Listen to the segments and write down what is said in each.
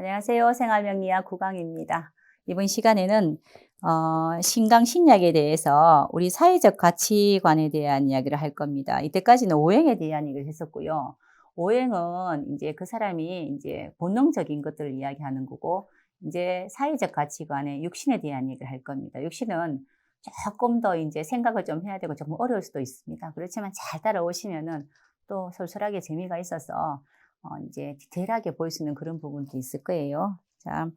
안녕하세요. 생활명리학 구강입니다. 이번 시간에는 어, 신강 신약에 대해서 우리 사회적 가치관에 대한 이야기를 할 겁니다. 이때까지는 오행에 대한 얘기를 했었고요. 오행은 이제 그 사람이 이제 본능적인 것들을 이야기하는 거고, 이제 사회적 가치관의 육신에 대한 얘기를 할 겁니다. 육신은 조금 더 이제 생각을 좀 해야 되고 조금 어려울 수도 있습니다. 그렇지만 잘 따라오시면은 또 솔솔하게 재미가 있어서 어, 이제 디테일하게 보일 수 있는 그런 부분도 있을 거예요. 자,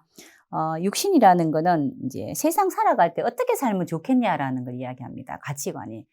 어, 육신이라는 거는 이제 세상 살아갈 때 어떻게 살면 좋겠냐라는 걸 이야기합니다. 가치관이.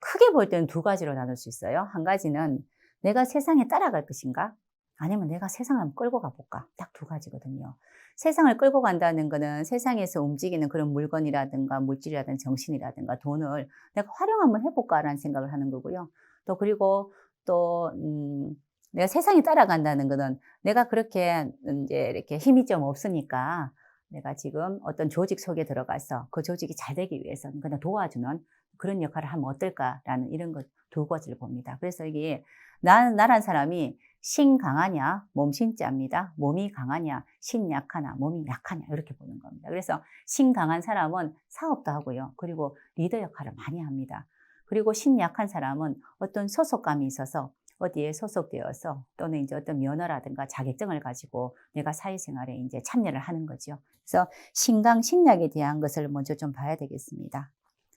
크게 볼 때는 두 가지로 나눌 수 있어요. 한 가지는 내가 세상에 따라갈 것인가? 아니면 내가 세상을 끌고 가볼까? 딱 두 가지거든요. 세상을 끌고 간다는 거는 세상에서 움직이는 그런 물건이라든가 물질이라든가 정신이라든가 돈을 내가 활용 한번 해볼까라는 생각을 하는 거고요. 또 그리고 또, 음, 내가 세상에 따라간다는 거는 내가 그렇게 이제 이렇게 힘이 좀 없으니까 내가 지금 어떤 조직 속에 들어가서 그 조직이 잘 되기 위해서는 그냥 도와주는 그런 역할을 하면 어떨까라는 이런 것 두 가지를 봅니다. 그래서 이게 나, 나란 사람이 신 강하냐, 몸 신자입니다. 몸이 강하냐, 신 약하냐, 몸이 약하냐 이렇게 보는 겁니다. 그래서 신 강한 사람은 사업도 하고요. 그리고 리더 역할을 많이 합니다. 그리고 신 약한 사람은 어떤 소속감이 있어서 어디에 소속되어서 또는 이제 어떤 면허라든가 자격증을 가지고 내가 사회생활에 이제 참여를 하는 거죠. 그래서 신강 신약에 대한 것을 먼저 좀 봐야 되겠습니다.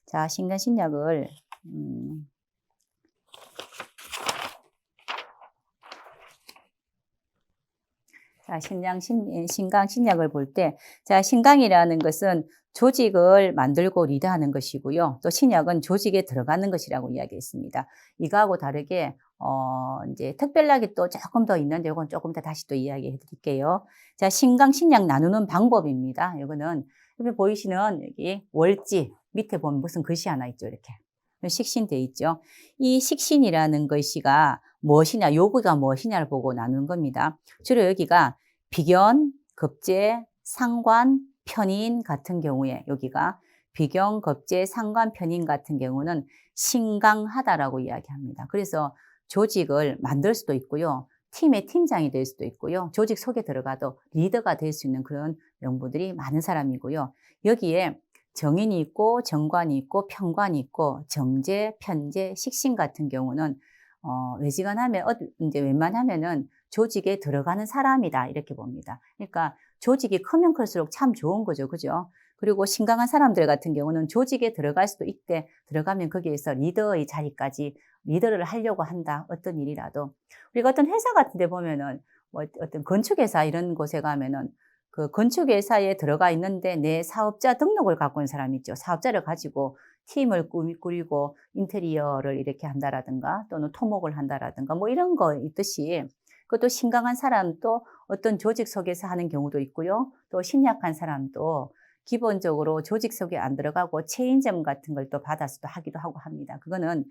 자, 신강 신약을 음, 자, 신양 신, 신강 신약을 볼 때, 자, 신강이라는 것은 조직을 만들고 리드하는 것이고요. 또 신약은 조직에 들어가는 것이라고 이야기했습니다. 이거하고 다르게 어, 이제 특별하게 또 조금 더 있는데 이건 조금 더 다시 또 이야기해 드릴게요. 자, 신강 신약 나누는 방법입니다. 이거는 여기 보이시는 여기 월지 밑에 보면 무슨 글씨 하나 있죠, 이렇게. 식신 돼 있죠. 이 식신이라는 것이가 무엇이냐, 요구가 무엇이냐를 보고 나누는 겁니다. 주로 여기가 비견, 급제, 상관, 편인 같은 경우에 여기가 비견, 급제, 상관, 편인 같은 경우는 신강하다라고 이야기합니다. 그래서 조직을 만들 수도 있고요. 팀의 팀장이 될 수도 있고요. 조직 속에 들어가도 리더가 될 수 있는 그런 명부들이 많은 사람이고요. 여기에 정인이 있고 정관이 있고 편관이 있고 정제, 편제, 식신 같은 경우는 어, 외지간하면 어, 이제 웬만하면은 조직에 들어가는 사람이다 이렇게 봅니다. 그러니까 조직이 크면 클수록 참 좋은 거죠, 그죠? 그리고 신강한 사람들 같은 경우는 조직에 들어갈 수도 있대 들어가면 거기에서 리더의 자리까지 리더를 하려고 한다. 어떤 일이라도 우리가 어떤 회사 같은 데 보면은 뭐 어떤 건축회사 이런 곳에 가면은 그 건축회사에 들어가 있는데 내 사업자 등록을 갖고 있는 사람이 있죠. 사업자를 가지고 팀을 꾸리고 인테리어를 이렇게 한다라든가 또는 토목을 한다라든가 뭐 이런 거 있듯이 그것도 신강한 사람도 어떤 조직 속에서 하는 경우도 있고요. 또 신약한 사람도 기본적으로 조직 속에 안 들어가고 체인점 같은 걸 또 받아서 도 하기도 하고 합니다. 그거는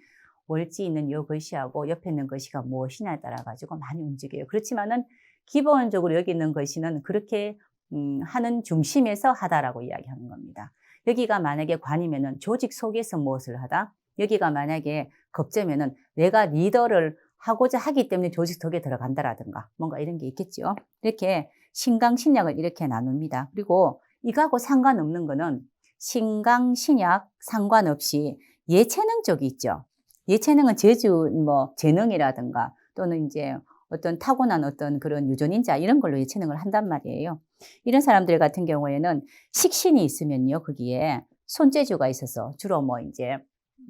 월지 있는 요 글씨하고 옆에 있는 글씨가 무엇이냐에 따라 가지고 많이 움직여요. 그렇지만은 기본적으로 여기 있는 글씨는 그렇게 음, 하는 중심에서 하다라고 이야기하는 겁니다. 여기가 만약에 관이면은 조직 속에서 무엇을 하다? 여기가 만약에 겁제면은 내가 리더를 하고자 하기 때문에 조직 속에 들어간다라든가 뭔가 이런 게 있겠죠. 이렇게 신강 신약을 이렇게 나눕니다. 그리고 이거하고 상관없는 거는 신강 신약 상관없이 예체능 쪽이 있죠. 예체능은 재주 뭐 재능이라든가 또는 이제 어떤 타고난 어떤 그런 유전인자 이런 걸로 예체능을 한단 말이에요. 이런 사람들 같은 경우에는 식신이 있으면요, 거기에 손재주가 있어서 주로 뭐 이제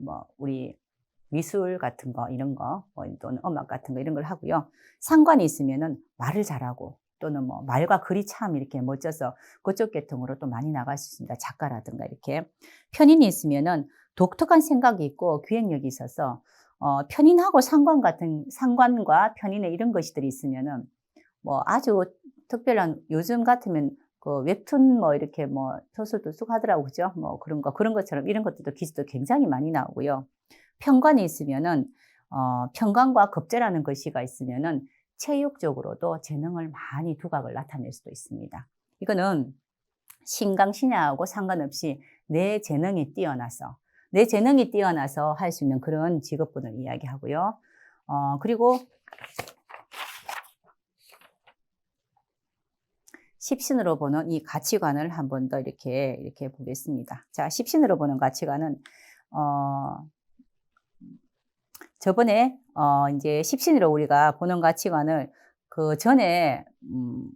뭐 우리 미술 같은 거 이런 거뭐 또는 음악 같은 거 이런 걸 하고요. 상관이 있으면은 말을 잘하고 또는 뭐 말과 글이 참 이렇게 멋져서 그쪽 계통으로 또 많이 나갈 수 있습니다. 작가라든가 이렇게 편인이 있으면은 독특한 생각이 있고 기획력이 있어서 어, 편인하고 상관 같은 상관과 편인의 이런 것들이 있으면은 뭐 아주 특별한 요즘 같으면 그 웹툰 뭐 이렇게 뭐 소설도 쑥 하더라고 그죠? 뭐 그런 거 그런 것처럼 이런 것들도 기술도 굉장히 많이 나오고요. 편관이 있으면은 어, 편관과 급제라는 글씨가 있으면은 체육적으로도 재능을 많이 두각을 나타낼 수도 있습니다. 이거는 신강신야하고 상관없이 내 재능이 뛰어나서 내 재능이 뛰어나서 할 수 있는 그런 직업군을 이야기하고요. 어, 그리고 십신으로 보는 이 가치관을 한 번 더 이렇게 이렇게 보겠습니다. 자, 십신으로 보는 가치관은 어 저번에 어 이제 십신으로 우리가 보는 가치관을 그 전에 음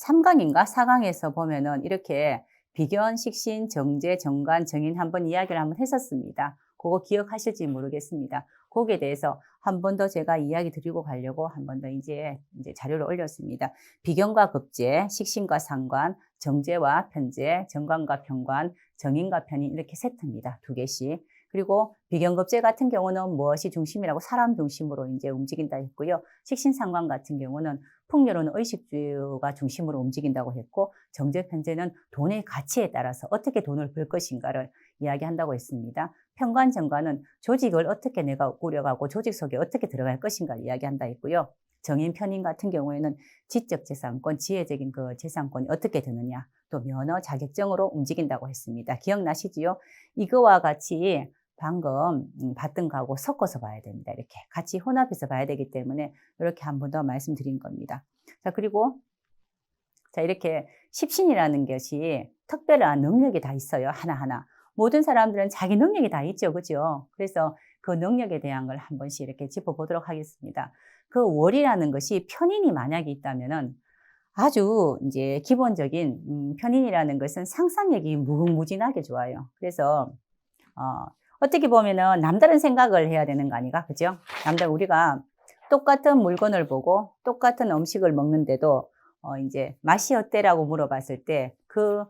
3강인가 4강에서 보면은 이렇게 비견, 식신, 정제, 정관, 정인 한번 이야기를 한번 했었습니다. 그거 기억하실지 모르겠습니다. 거기에 대해서 한 번 더 제가 이야기 드리고 가려고 한 번 더 이제, 이제 자료를 올렸습니다. 비견과 급제, 식신과 상관, 정제와 편제, 정관과 편관, 정인과 편인 이렇게 세트입니다. 두 개씩. 그리고 비견급제 같은 경우는 무엇이 중심이라고 사람 중심으로 이제 움직인다 했고요. 식신상관 같은 경우는 풍요로는 의식주가 중심으로 움직인다고 했고 정제 편제는 돈의 가치에 따라서 어떻게 돈을 벌 것인가를 이야기한다고 했습니다. 편관 정관은 조직을 어떻게 내가 꾸려가고 조직 속에 어떻게 들어갈 것인가를 이야기한다 했고요. 정인 편인 같은 경우에는 지적 재산권, 지혜적인 그 재산권이 어떻게 되느냐, 또 면허 자격증으로 움직인다고 했습니다. 기억나시지요? 이거와 같이 방금 음, 봤던 거하고 섞어서 봐야 됩니다. 이렇게 같이 혼합해서 봐야 되기 때문에 이렇게 한 번 더 말씀드린 겁니다. 자, 그리고 자, 이렇게 십신이라는 것이 특별한 능력이 다 있어요. 하나하나. 모든 사람들은 자기 능력이 다 있죠. 그죠? 그래서 그 능력에 대한 걸 한 번씩 이렇게 짚어보도록 하겠습니다. 그 월이라는 것이 편인이 만약에 있다면은 아주 이제 기본적인 음, 편인이라는 것은 상상력이 무궁무진하게 좋아요. 그래서 어, 어떻게 보면은 남다른 생각을 해야 되는 거 아니가? 그죠? 남들 우리가 똑같은 물건을 보고 똑같은 음식을 먹는데도 어 이제 맛이 어때라고 물어봤을 때 그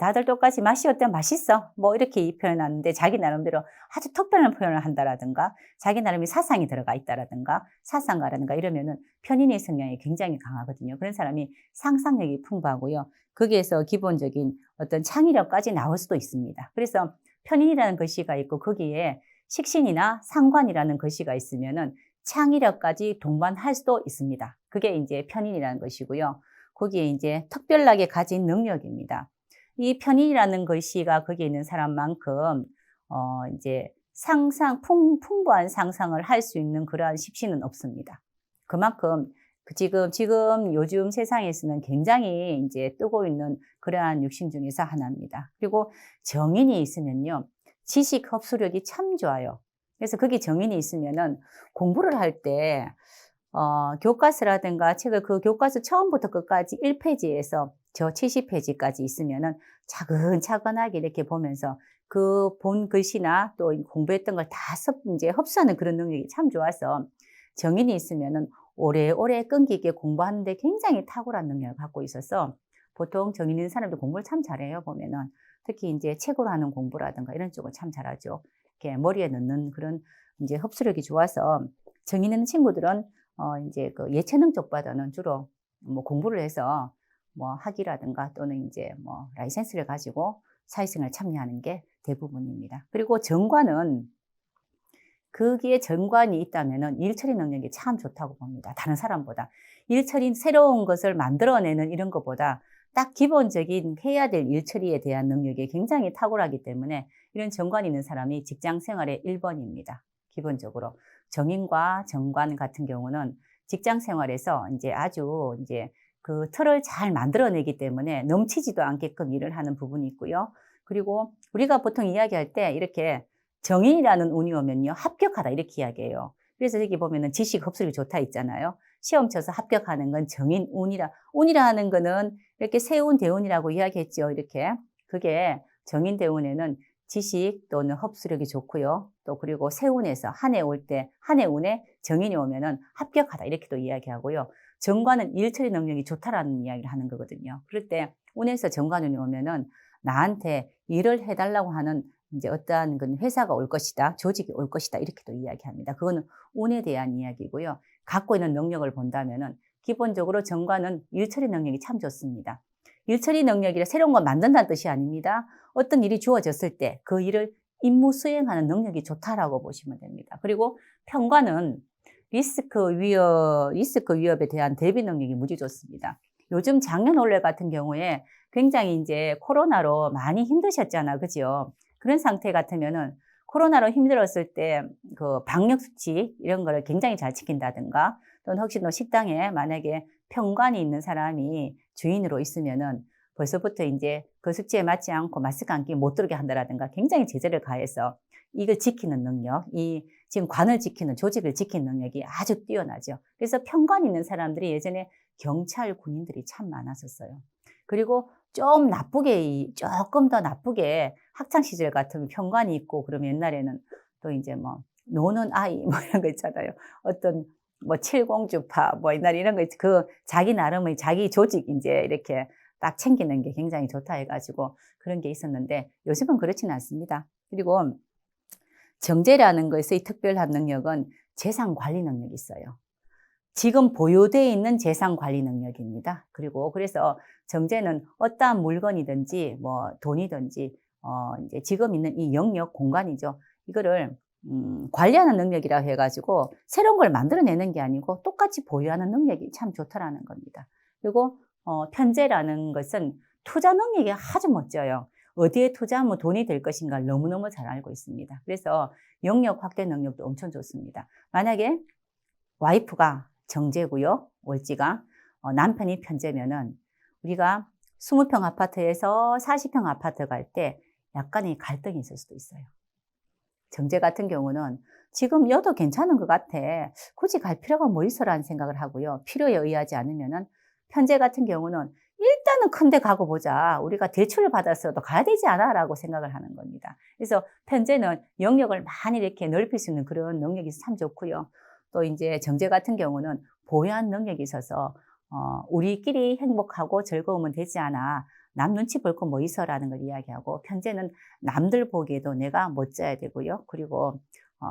다들 똑같이 맛이 어때? 맛있어. 뭐 이렇게 표현하는데 자기 나름대로 아주 특별한 표현을 한다라든가 자기 나름의 사상이 들어가 있다라든가 사상가라든가 이러면은 편인의 성향이 굉장히 강하거든요. 그런 사람이 상상력이 풍부하고요. 거기에서 기본적인 어떤 창의력까지 나올 수도 있습니다. 그래서 편인이라는 글씨가 있고 거기에 식신이나 상관이라는 글씨가 있으면은 창의력까지 동반할 수도 있습니다. 그게 이제 편인이라는 것이고요. 거기에 이제 특별하게 가진 능력입니다. 이 편인이라는 글씨가 거기에 있는 사람만큼 어 이제 상상 풍, 풍부한 상상을 할 수 있는 그러한 십신은 없습니다. 그만큼 그 지금 지금 요즘 세상에서는 굉장히 이제 뜨고 있는 그러한 육신 중에서 하나입니다. 그리고 정인이 있으면요. 지식 흡수력이 참 좋아요. 그래서 거기 정인이 있으면은 공부를 할 때, 어, 교과서라든가 책을 그 교과서 처음부터 끝까지 1페이지에서 저 70페이지까지 있으면은 차근차근하게 이렇게 보면서 그 본 글씨나 또 공부했던 걸다 이제 흡수하는 그런 능력이 참 좋아서 정인이 있으면은 오래오래 끈기 있게 공부하는데 굉장히 탁월한 능력을 갖고 있어서 보통 정인 있는 사람들 공부를 참 잘해요, 보면은. 특히 이제 책으로 하는 공부라든가 이런 쪽을 참 잘하죠. 이렇게 머리에 넣는 그런 이제 흡수력이 좋아서 정인 있는 친구들은 어 이제 그 예체능 쪽보다는 주로 뭐 공부를 해서 뭐 학위라든가 또는 이제 뭐 라이센스를 가지고 사회생활 참여하는 게 대부분입니다. 그리고 정관은 거기에 정관이 있다면 일처리 능력이 참 좋다고 봅니다. 다른 사람보다. 일처리 새로운 것을 만들어내는 이런 것보다 딱 기본적인 해야 될 일처리에 대한 능력이 굉장히 탁월하기 때문에 이런 정관이 있는 사람이 직장 생활의 1번입니다. 기본적으로. 정인과 정관 같은 경우는 직장 생활에서 이제 아주 이제 그 틀을 잘 만들어내기 때문에 넘치지도 않게끔 일을 하는 부분이 있고요. 그리고 우리가 보통 이야기할 때 이렇게 정인이라는 운이 오면요. 합격하다 이렇게 이야기해요. 그래서 여기 보면은 지식 흡수력이 좋다 있잖아요. 시험 쳐서 합격하는 건 정인 운이라. 운이라 하는 거는 이렇게 세운 대운이라고 이야기했죠. 이렇게. 그게 정인 대운에는 지식 또는 흡수력이 좋고요. 또 그리고 세운에서 한 해 올 때 한 해 운에 정인이 오면은 합격하다 이렇게도 이야기하고요. 정관은 일 처리 능력이 좋다라는 이야기를 하는 거거든요. 그럴 때 운에서 정관운이 오면은 나한테 일을 해달라고 하는 이제 어떠한 그 회사가 올 것이다, 조직이 올 것이다 이렇게도 이야기합니다. 그거는 운에 대한 이야기고요. 갖고 있는 능력을 본다면은 기본적으로 정관은 일처리 능력이 참 좋습니다. 일처리 능력이라 새로운 걸 만든다는 뜻이 아닙니다. 어떤 일이 주어졌을 때 그 일을 임무 수행하는 능력이 좋다라고 보시면 됩니다. 그리고 평관은 리스크 위협, 리스크 위협에 대한 대비 능력이 무지 좋습니다. 요즘 작년 올해 같은 경우에 굉장히 이제 코로나로 많이 힘드셨잖아. 그죠? 그런 상태 같으면은 코로나로 힘들었을 때 그 방역 수칙 이런 거를 굉장히 잘 지킨다든가 또는 혹시 너 식당에 만약에 평관이 있는 사람이 주인으로 있으면은 벌써부터 이제 그 숙제에 맞지 않고 마스크 안 끼고 못 들게 한다라든가 굉장히 제재를 가해서 이걸 지키는 능력, 이 지금 관을 지키는 조직을 지키는 능력이 아주 뛰어나죠. 그래서 평관 있는 사람들이 예전에 경찰 군인들이 참 많았었어요. 그리고 좀 나쁘게 이- 조금 더 나쁘게 학창 시절 같으면 평관이 있고 그러면 옛날에는 또 이제 뭐 노는 아이 뭐 이런 거 있잖아요. 어떤 뭐 칠공주파 뭐 옛날 이런 거. 그 자기 나름의 자기 조직 이제 이렇게 딱 챙기는 게 굉장히 좋다 해가지고 그런 게 있었는데 요즘은 그렇지는 않습니다. 그리고 정제라는 것의 특별한 능력은 재산 관리 능력이 있어요. 지금 보유되어 있는 재산 관리 능력입니다. 그리고 그래서 정제는 어떠한 물건이든지 뭐 돈이든지 어 이제 지금 있는 이 영역 공간이죠. 이거를 음, 관리하는 능력이라 해가지고 새로운 걸 만들어내는 게 아니고 똑같이 보유하는 능력이 참 좋다라는 겁니다. 그리고 어, 편제라는 것은 투자 능력이 아주 멋져요. 어디에 투자하면 돈이 될 것인가 너무너무 잘 알고 있습니다. 그래서 영역 확대 능력도 엄청 좋습니다. 만약에 와이프가 정제고요, 월지가 어, 남편이 편제면은 우리가 20평 아파트에서 40평 아파트 갈 때 약간의 갈등이 있을 수도 있어요. 정제 같은 경우는 지금 여도 괜찮은 것 같아. 굳이 갈 필요가 뭐 있어라는 생각을 하고요. 필요에 의하지 않으면은 편제 같은 경우는 일단은 큰데 가고 보자. 우리가 대출을 받았어도 가야 되지 않아? 라고 생각을 하는 겁니다. 그래서 편제는 영역을 많이 이렇게 넓힐 수 있는 그런 능력이 참 좋고요. 또 이제 정제 같은 경우는 보유한 능력이 있어서 어, 우리끼리 행복하고 즐거우면 되지 않아. 남 눈치 볼 거 뭐 있어라는 걸 이야기하고 편제는 남들 보기에도 내가 멋져야 되고요. 그리고 어,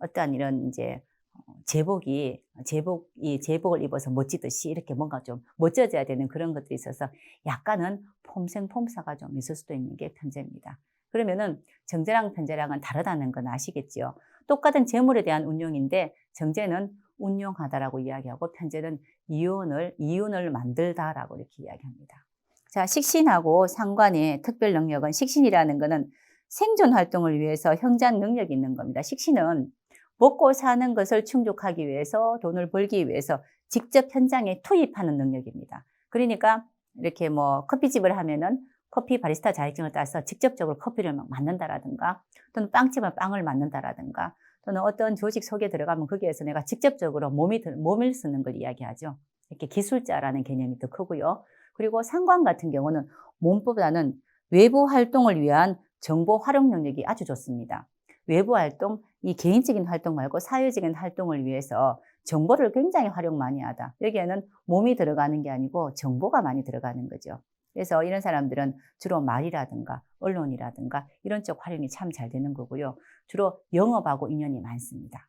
어떠한 이런 이제 어, 제복이 제복이 제복을 입어서 멋지듯이 이렇게 뭔가 좀 멋져져야 되는 그런 것들이 있어서 약간은 폼생 폼사가 좀 있을 수도 있는 게 편제입니다. 그러면은 정제랑 편제랑은 다르다는 건 아시겠지요. 똑같은 재물에 대한 운용인데 정제는 운용하다라고 이야기하고 편제는 이윤을 이윤을 만들다라고 이렇게 이야기합니다. 자, 식신하고 상관의 특별 능력은 식신이라는 것은 생존 활동을 위해서 형제한 능력이 있는 겁니다. 식신은 먹고 사는 것을 충족하기 위해서 돈을 벌기 위해서 직접 현장에 투입하는 능력입니다. 그러니까 이렇게 뭐 커피집을 하면은 커피 바리스타 자격증을 따서 직접적으로 커피를 막 만든다라든가 또는 빵집은 빵을 만든다라든가 또는 어떤 조직 속에 들어가면 거기에서 내가 직접적으로 몸이, 들- 몸을 쓰는 걸 이야기하죠. 이렇게 기술자라는 개념이 더 크고요. 그리고 상관 같은 경우는 몸보다는 외부 활동을 위한 정보 활용 능력이 아주 좋습니다. 외부 활동, 이 개인적인 활동 말고 사회적인 활동을 위해서 정보를 굉장히 활용 많이 하다. 여기에는 몸이 들어가는 게 아니고 정보가 많이 들어가는 거죠. 그래서 이런 사람들은 주로 말이라든가 언론이라든가 이런 쪽 활용이 참 잘 되는 거고요. 주로 영업하고 인연이 많습니다.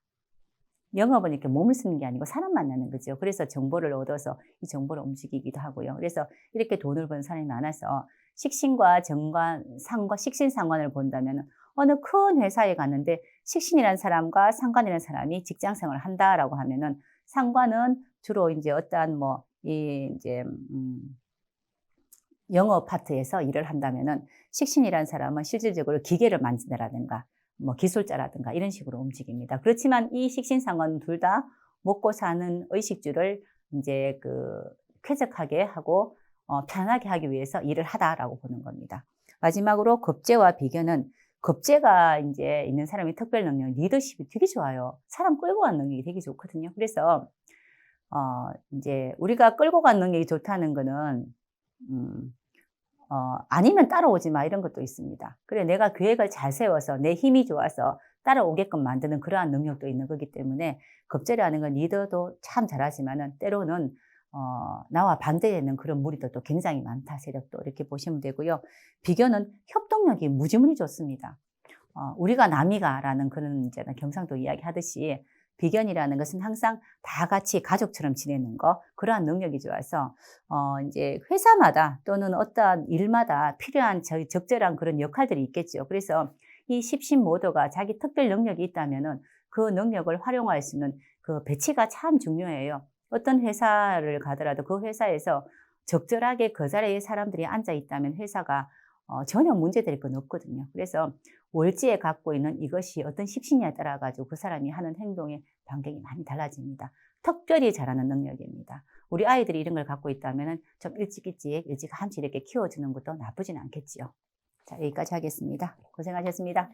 영업은 이렇게 몸을 쓰는 게 아니고 사람 만나는 거죠. 그래서 정보를 얻어서 이 정보를 움직이기도 하고요. 그래서 이렇게 돈을 버는 사람이 많아서 식신과 정관, 상관, 식신 상관을 본다면 어느 큰 회사에 갔는데 식신이라는 사람과 상관이라는 사람이 직장 생활을 한다라고 하면은 상관은 주로 이제 어떠한 뭐, 이, 이제, 음, 영어 파트에서 일을 한다면은 식신이라는 사람은 실질적으로 기계를 만진다라든가 뭐 기술자라든가 이런 식으로 움직입니다. 그렇지만 이 식신상은 둘 다 먹고 사는 의식주를 이제 그 쾌적하게 하고 어, 편하게 하기 위해서 일을 하다라고 보는 겁니다. 마지막으로 겁제와 비견은 겁제가 이제 있는 사람이 특별 능력, 리더십이 되게 좋아요. 사람 끌고 가는 능력이 되게 좋거든요. 그래서 어, 이제 우리가 끌고 가는 능력이 좋다는 거는 음, 어, 아니면 따라오지 마 이런 것도 있습니다. 그래 내가 계획을 잘 세워서 내 힘이 좋아서 따라오게끔 만드는 그러한 능력도 있는 거기 때문에 겁제라는 건 리더도 참 잘하지만은 때로는 어, 나와 반대되는 그런 무리들도 굉장히 많다 세력도 이렇게 보시면 되고요. 비교는 협동력이 무지무리 좋습니다. 어, 우리가 남이가라는 그런 이제는 경상도 이야기 하듯이 비견이라는 것은 항상 다 같이 가족처럼 지내는 거 그러한 능력이 좋아서 어 이제 회사마다 또는 어떠한 일마다 필요한 저- 적절한 그런 역할들이 있겠죠. 그래서 이 십신모도가 자기 특별 능력이 있다면은 그 능력을 활용할 수 있는 그 배치가 참 중요해요. 어떤 회사를 가더라도 그 회사에서 적절하게 그 자리에 사람들이 앉아 있다면 회사가 어, 전혀 문제될 건 없거든요. 그래서 월지에 갖고 있는 이것이 어떤 십신이에 따라 가지고 그 사람이 하는 행동의 반경이 많이 달라집니다. 특별히 잘하는 능력입니다. 우리 아이들이 이런 걸 갖고 있다면 좀 일찍 일찍 일찍 함치 이렇게 키워주는 것도 나쁘진 않겠지요. 자, 여기까지 하겠습니다. 고생하셨습니다.